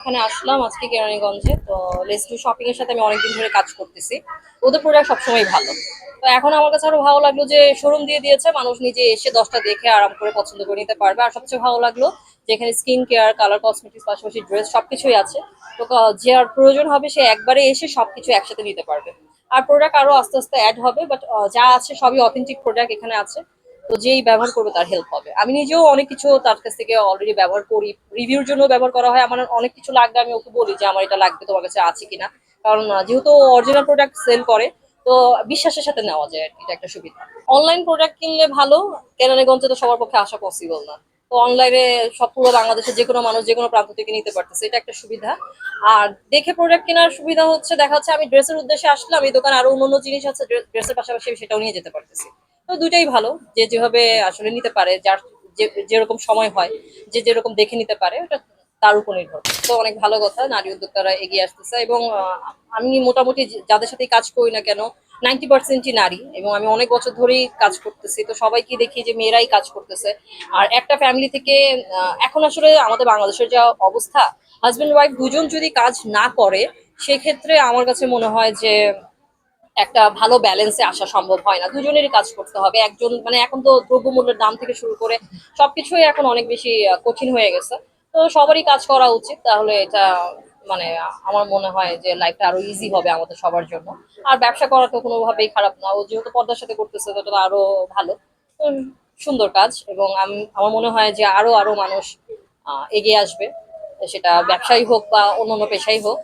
এখানে আসলাম আজকে কেরানীগঞ্জে। তো লেস টু শপিং এর সাথে আমি অনেকদিন ধরে কাজ করতেছি। ওদের প্রোডাক্ট সবসময় ভালো। তো এখন আমার কাছে আরও ভালো লাগল যে শোরুম দিয়ে দিয়েছে, মানুষ নিজে এসে দশটা দেখে আরাম করে পছন্দ করে নিতে পারবে। আর সবচেয়ে ভালো লাগল যে এখানে স্কিন কেয়ার কালার কসমেটিক্স পাশাপাশি ড্রেস সবকিছুই আছে। তো যে আর প্রয়োজন হবে সে একবারে এসে সবকিছু একসাথে নিতে পারবে। আর প্রোডাক্ট আরও আস্তে আস্তে অ্যাড হবে বাট যা আছে সবই অথেন্টিক প্রোডাক্ট এখানে আছে। তো যেই ব্যবহার করবে তার হেল্প হবে। আমি নিজেও অনেক কিছু তার কাছ থেকে অলরেডি ব্যবহার করি। রিভিউর জন্য ব্যবহার করা হয়। আমার অনেক কিছু লাগবে, আমি ওকে বলি যে আমার এটা লাগবে, তোমার কাছে আছে কিনা। কারণ যেহেতু অরিজিনাল প্রোডাক্ট সেল করে, তো বিশ্বাসের সাথে নেওয়া যায় এটা একটা সুবিধা। অনলাইন প্রোডাক্ট কিনলে ভালো কেরানীগঞ্জে তো সবার পক্ষে আসা পসিবল না। তো অনলাইনে সব পুরো বাংলাদেশের যে কোনো মানুষ, যে কোনো প্রান্ত থেকে নিতে পারতেছে, এটা একটা সুবিধা। আর দেখে প্রোডাক্ট কেনার সুবিধা হচ্ছে, দেখা যাচ্ছে আমি ড্রেসের উদ্দেশ্যে আসলাম, এই দোকানে আরও অন্য জিনিস আছে ড্রেসের পাশাপাশি সেটাও নিয়ে যেতে পারতেছি। তো দুইটাই ভালো, যে যেভাবে আসলে নিতে পারে, যার যেরকম সময় হয়, যে যেরকম দেখে নিতে পারে, ওটা তার উপর নির্ভর। তো অনেক ভালো কথা, নারী উদ্যোক্তারা এগিয়ে আসতেছে এবং আমি মোটামুটি যাদের সাথে কাজ করি না কেন, নাইনটি পার্সেন্টই নারী এবং আমি অনেক বছর ধরেই কাজ করতেছি। তো সবাইকে দেখি যে মেয়েরাই কাজ করতেছে। আর একটা ফ্যামিলি থেকে এখন আসলে আমাদের বাংলাদেশের যা অবস্থা হাজব্যান্ড ওয়াইফ দুজন যদি কাজ না করে, সেক্ষেত্রে আমার কাছে মনে হয় যে একটা ভালো ব্যালেন্সে আসা সম্ভব হয় না। দুজনেরই কাজ করতে হবে। একজন মানে এখন তো দ্রব্যমূল্যের দাম থেকে শুরু করে সবকিছুই এখন অনেক বেশি কঠিন হয়ে গেছে। তো সবারই কাজ করা উচিত। তাহলে এটা মানে আমার মনে হয় যে লাইফটা আরও ইজি হবে আমাদের সবার জন্য। আর ব্যবসা করা তো কোনোভাবেই খারাপ না। ও যেহেতু পর্দার সাথে করতেছে, তো আরও ভালো। সুন্দর কাজ এবং আমি, আমার মনে হয় যে আরও আরও মানুষ এগিয়ে আসবে। সেটা ব্যবসায়ী হোক বা অন্যান্য পেশাই হোক।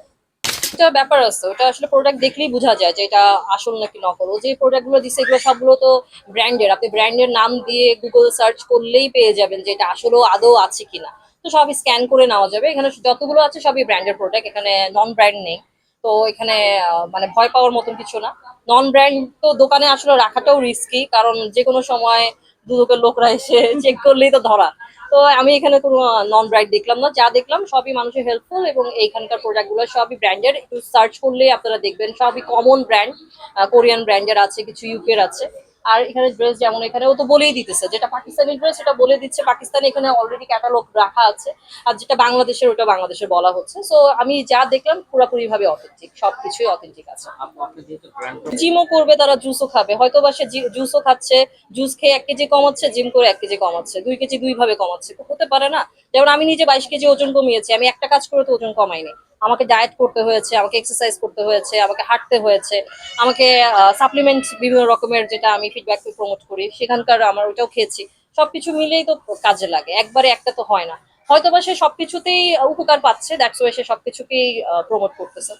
একটা ব্যাপার আছে, ওটা আসলে প্রোডাক্ট দেখলেই বোঝা যায় যে এটা আসল নাকি নকল। ও যে প্রোডাক্টগুলো দিচ্ছে এগুলো সবগুলো তো ব্র্যান্ডের আপনি ব্র্যান্ডের নাম দিয়ে গুগল সার্চ করলেই পেয়ে যাবেন যে এটা আসলেও আদৌ আছে কিনা। তো সব স্ক্যান করে নেওয়া যাবে। এখানে যতগুলো আছে, সবই ব্র্যান্ডের প্রোডাক্ট এখানে নন ব্র্যান্ড নেই। তো এখানে মানে ভয় পাওয়ার মতন কিছু না। নন ব্র্যান্ড তো দোকানে আসলে রাখাটাও রিস্কি কারণ যে কোনো সময় দুদকের লোকরা এসে চেক করলেই তো ধরা। তো আমি এখানে কোনো নন ব্র্যান্ড দেখলাম না, যা দেখলাম সবই মানুষের হেল্পফুল এবং এইখানকার প্রোডাক্টগুলো সবই ব্র্যান্ডের একটু সার্চ করলেই আপনারা দেখবেন, সবই কমন ব্র্যান্ড কোরিয়ান ব্র্যান্ডের আছে, কিছু ইউকের আছে। আর এখানে ড্রেস যেমন এখানে ও তো বলেই দিতেছে যেটা পাকিস্তানি ড্রেস সেটা বলে দিচ্ছে পাকিস্তানি এখানে অলরেডি ক্যাটালগ রাখা আছে আর যেটা বাংলাদেশের ওটা বাংলাদেশের বলা হচ্ছে। সো আমি যা দেখলাম পুরোপুরি ভাবে অথেন্টিক সবকিছুই অথেন্টিক আছে। জিমও করবে তারা জুসও খাবে। হয়তো বা সে জুসও খাচ্ছে জুস খেয়ে এক কেজি কমাচ্ছে জিম করে এক কেজি কমাচ্ছে দুই কেজি দুই ভাবে কমাচ্ছে। তো হতে পারে না। যেমন আমি নিজে বাইশ কেজি ওজন কমিয়েছি আমি একটা কাজ করে তো ওজন কমাইনি। আমাকে ডায়েট করতে হয়েছে, আমাকে এক্সারসাইজ করতে হয়েছে, আমাকে হাঁটতে হয়েছে, আমাকে সাপ্লিমেন্ট বিভিন্ন রকমের যেটা আমি ফিডব্যাক প্রমোট করি, সেখানকার আমার ওইটাও খেয়েছি। সবকিছু মিলেই তো কাজে লাগে, একবারে একটা তো হয় না। হয়তো বা সে সবকিছুতেই উপকার পাচ্ছে দ্যাটস সে সবকিছুকেই প্রমোট করতেছে।